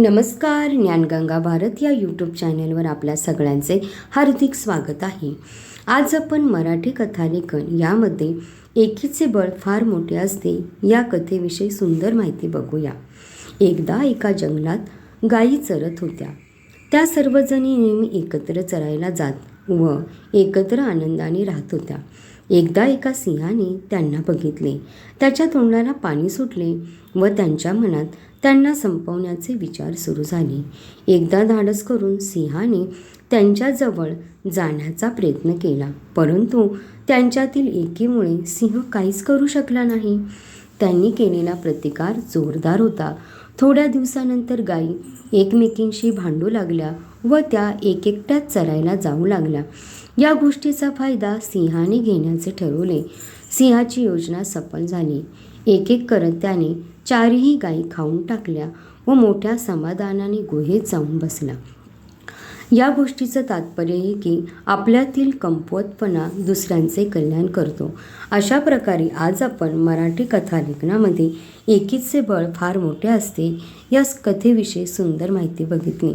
नमस्कार ज्ञानगंगा भारत या यूट्यूब चॅनलवर आपल्या सगळ्यांचे हार्दिक स्वागत आहे. आज आपण मराठी कथालेखन यामध्ये एकीचे बळ फार मोठे असते या कथेविषयी सुंदर माहिती बघूया. एकदा एका जंगलात गायी चरत होत्या. त्या सर्वजणी नेहमी एकत्र चरायला जात व एकत्र आनंदाने राहत होत्या. एकदा एका सिंहाने त्यांना बघितले. त्याच्या तोंडाला पाणी सुटले व त्यांच्या मनात त्यांना संपवण्याचे विचार सुरू झाले. एकदा धाडस करून सिंहाने त्यांच्याजवळ जाण्याचा प्रयत्न केला परंतु त्यांच्यातील एकीमुळे सिंह काहीच करू शकला नाही. त्यांनी केलेला प्रतिकार जोरदार होता. थोड्या दिवसानंतर गायी एकमेकींशी भांडू लागल्या व त्या एक एकट्याच चरायला जाऊ लागल्या. या गोष्टीचा फायदा सिंहाने घेण्याचे ठरवले. सिंहाची योजना सफल झाली. एक एक करत त्याने चारही गायी खाऊन टाकल्या व मोठ्या समाधानाने गुहेत जाऊन बसला. या गोष्टीचं तात्पर्य हे की आपल्यातील कमकुवतपणा दुसऱ्यांचे कल्याण करतो. अशा प्रकारे आज आपण मराठी कथालेखनामध्ये एकीचे बळ फार मोठे असते या कथेविषयी सुंदर माहिती बघितली.